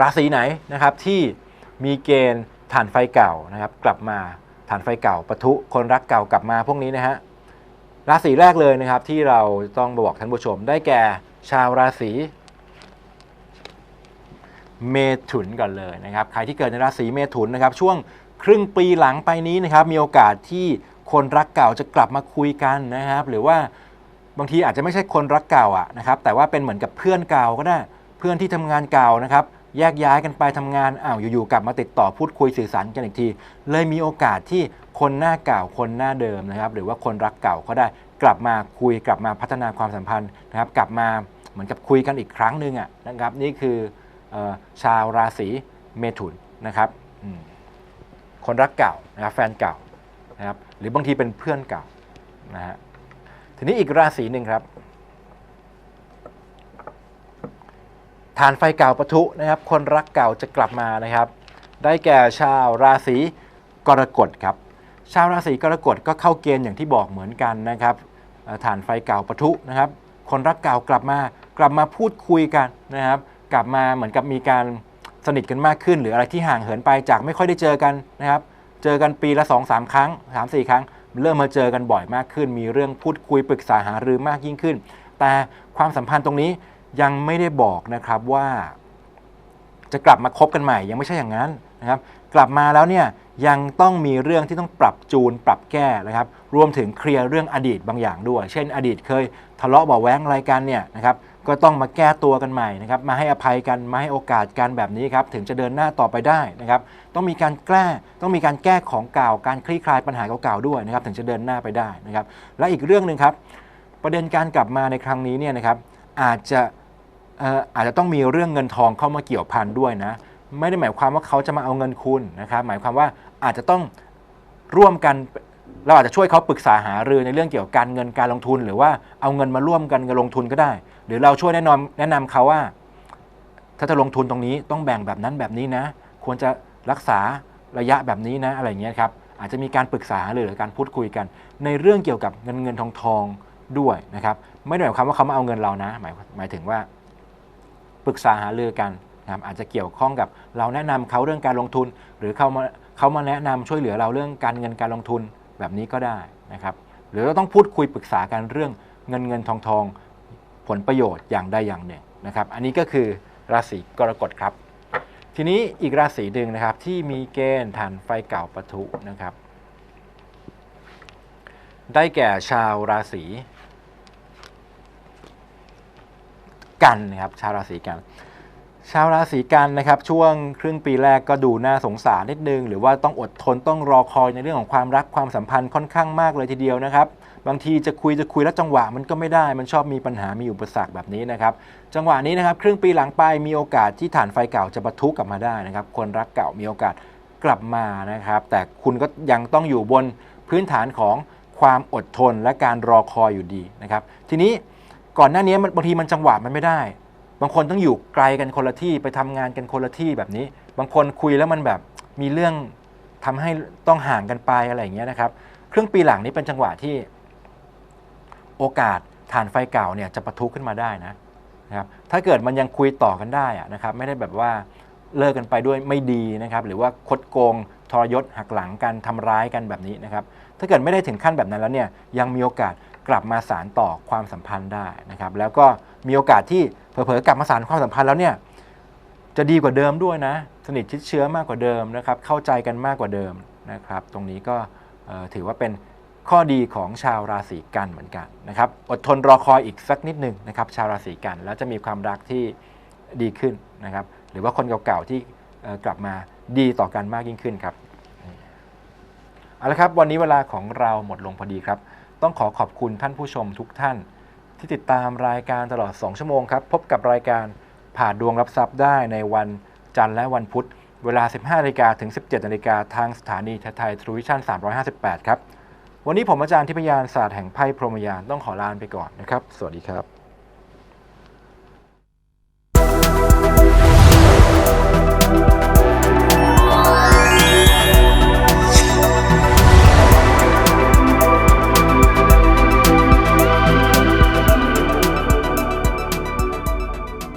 ราศีไหนนะครับที่มีเกณฑ์ฐานไฟเก่านะครับกลับมาฐานไฟเก่าปะทุคนรักเก่ากลับมาพวกนี้นะฮะราศีแรกเลยนะครับที่เราต้องบอกท่านผู้ชมได้แก่ชาวราศีเมถุนก่อนเลยนะครับใครที่เกิดในราศีเมถุนนะครับช่วงครึ่งปีหลังไปนี้นะครับมีโอกาสที่คนรักเก่าจะกลับมาคุยกันนะครับ หรือว่าบางทีอาจจะไม่ใช่คนรักเก่าอะนะครับแต่ว่าเป็นเหมือนกับเพื่อนเก่าก็ได้เพื่อนที่ทำงานเก่านะครับ แยกย้ายกันไปทำงานอ้าวอยู่ๆกลับมาติดต่อพูดคุยสื่อสารกันอีกที เลยมีโอกาสที่คนหน้าเก่าคนหน้าเดิมนะครับ หรือว่าคนรักเก่าก็ได้กลับมาคุยกลับมาพัฒนาความสัมพันธ์นะครับ กลับมาเหมือนกับคุยกันอีกครั้งหนึ่งอะนะครับ นี่คือออชาวราศีเมถุนนะครับคนรักเก่านะครับแฟนเก่านะครับ หรือบางทีเป็นเพื่อนเก่านะฮะทีนี้อีกราศีหนึ่งครับ ฐานไฟเก่าปะทุนะครับ คนรักเก่าจะกลับมานะครับ ได้แก่ชาวราศีกรกฎครับ ชาวราศีกรกฎก็เข้าเกณฑ์อย่างที่บอกเหมือนกันนะครับฐานไฟเก่าปะทุนะครับ คนรักเก่ากลับมากลับมาพูดคุยกันนะครับ กลับมาเหมือนกับมีการสนิทกันมากขึ้น หรืออะไรที่ห่างเหินไปจากไม่ค่อยได้เจอกันนะครับ เจอกันปีละ2อสาครั้ง3ามสี่ครั้ง เริ่มมาเจอกันบ่อยมากขึ้น มีเรื่องพูดคุยปรึกษาหารือมากยิ่งขึ้น แต่ความสัมพันธ์ตรงนี้ ยังไม่ได้บอกนะครับว่าจะกลับมาคบกันใหม่ ยังไม่ใช่อย่างนั้นนะครับ กลับมาแล้วเนี่ยยังต้องมีเรื่องที่ต้องปรับจูนปรับแก้นะครับ รวมถึงเคลียร์เรื่องอดีตบางอย่างด้วย เช่น อดีตเคยทะเลาะเบาะแว้งอะไรกันเนี่ยนะครับก็ต้องมาแก้ตัวกันใหม่นะครับ มาให้อภัยกัน มาให้โอกาสกันแบบนี้ครับ ถึงจะเดินหน้าต่อไปได้นะครับ ต้องมีการแก้ ต้องมีการแก้ของเก่า การคลี่คลายปัญหาเก่าๆด้วยนะครับ ถึงจะเดินหน้าไปได้นะครับ และอีกเรื่องหนึ่งครับ ประเด็นการกลับมาในครั้งนี้เนี่ยนะครับ อาจจะอาจจะต้องมีเรื่องเงินทองเข้ามาเกี่ยวพันด้วยนะ ไม่ได้หมายความว่าเขาจะมาเอาเงินคุณนะครับ หมายความว่าอาจจะต้องร่วมกันเราอาจจะช่วยเขาปรึกษาหารือในเรื่องเกี่ยวกับการเงินการลงทุน หรือว่าเอาเงินมาร่วมกันกับลงทุนก็ได้ หรือเราช่วยแนะนำแนะนำเขาว่า ถ้าจะลงทุนตรงนี้ต้องแบ่งแบบนั้นแบบนี้นะ ควรจะรักษาระยะแบบนี้นะอะไรเงี้ยครับอาจจะมีการปรึกษาหรือการพูดคุยกัน ในเรื่องเกี่ยวกับเงินเงินทองทอง ด้วยนะครับไม่ได้หมายความว่าเขามาเอาเงินเรานะหมายหมายถึงว่าปรึกษาหารือกันนะครับอาจจะเกี่ยวข้องกับเราแนะนำเขาเรื่องการลงทุน หรือเขามาเขามาแนะนำช่วยเหลือเราเรื่องการเงินการลงทุนแบบนี้ก็ได้นะครับหรือเราต้องพูดคุยปรึกษากันเรื่องเงินเงินทองทองผลประโยชน์อย่างใดอย่างหนึ่งนะครับอันนี้ก็คือราศีกรกฎครับ ทีนี้อีกราศีหนึ่งนะครับที่มีเกณฑ์ฐานไฟเก่าปะทุนะครับได้แก่ชาวราศี กันนะครับชาวราศีกันชาวราศีกันนะครับช่วงครึ่งปีแรกก็ดูน่าสงสารนิดนึง หรือว่าต้องอดทนต้องรอคอยในเรื่องของความรักความสัมพันธ์ค่อนข้างมากเลยทีเดียวนะครับ บางทีจะคุยจะคุยแล้วจังหวะมันก็ไม่ได้ มันชอบมีปัญหามีอุปสรรคแบบนี้นะครับ จังหวะนี้นะครับ ครึ่งปีหลังไปมีโอกาสที่ฐานไฟเก่าจะปะทุกลับมาได้นะครับ คนรักเก่ามีโอกาสกลับมานะครับ แต่คุณก็ยังต้องอยู่บนพื้นฐานของความอดทนและการรอคอยอยู่ดีนะครับ ทีนี้ ก่อนหน้านี้มันบางทีมันจังหวะมันไม่ได้ บางคนต้องอยู่ไกลกันคนละที่ไปทำงานกันคนละที่แบบนี้ บางคนคุยแล้วมันแบบมีเรื่องทำให้ต้องห่างกันไปอะไรอย่างเงี้ยนะครับครึ่งปีหลังนี้เป็นจังหวะที่โอกาสฐานไฟเก่าเนี่ยจะปะทุขึ้นมาได้นะนะครับถ้าเกิดมันยังคุยต่อกันได้นะครับ ไม่ได้แบบว่าเลิกกันไปด้วยไม่ดีนะครับ หรือว่าคดโกงทรยศหักหลังกันทำร้ายกันแบบนี้นะครับ ถ้าเกิดไม่ได้ถึงขั้นแบบนั้นแล้วเนี่ยยังมีโอกาส กลับมาสารต่อความสัมพันธ์ได้นะครับ แล้วก็มีโอกาสที่เผลอๆกลับมาสารความสัมพันธ์แล้วเนี่ยจะดีกว่าเดิมด้วยนะ สนิทชิดเชื้อมากกว่าเดิมนะครับ เข้าใจกันมากกว่าเดิมนะครับ ตรงนี้ก็ถือว่าเป็นข้อดีของชาวราศีกันเหมือนกันนะครับ อดทนรอคอยอีกสักนิดหนึ่งนะครับ ชาวราศีกันแล้วจะมีความรักที่ดีขึ้นนะครับ หรือว่าคนเก่าๆที่กลับมาดีต่อกันมากยิ่งขึ้นครับเอาละครับ วันนี้เวลาของเราหมดลงพอดีครับ ต้องขอขอบคุณท่านผู้ชมทุกท่าน ที่ติดตามรายการตลอด 2 ชั่วโมงครับ พบกับรายการผ่าดวงรับทรัพย์ได้ในวันจันทร์และวันพุธ เวลา 15นาฬิกาถึง 17นาฬิกาทางสถานีไทยทรูวิชั่น 358 ครับ วันนี้ผมอาจารย์ทิพยานศาสตร์แห่งไพ่พรหมยานต้องขอลาไปก่อนนะครับ สวัสดีครับ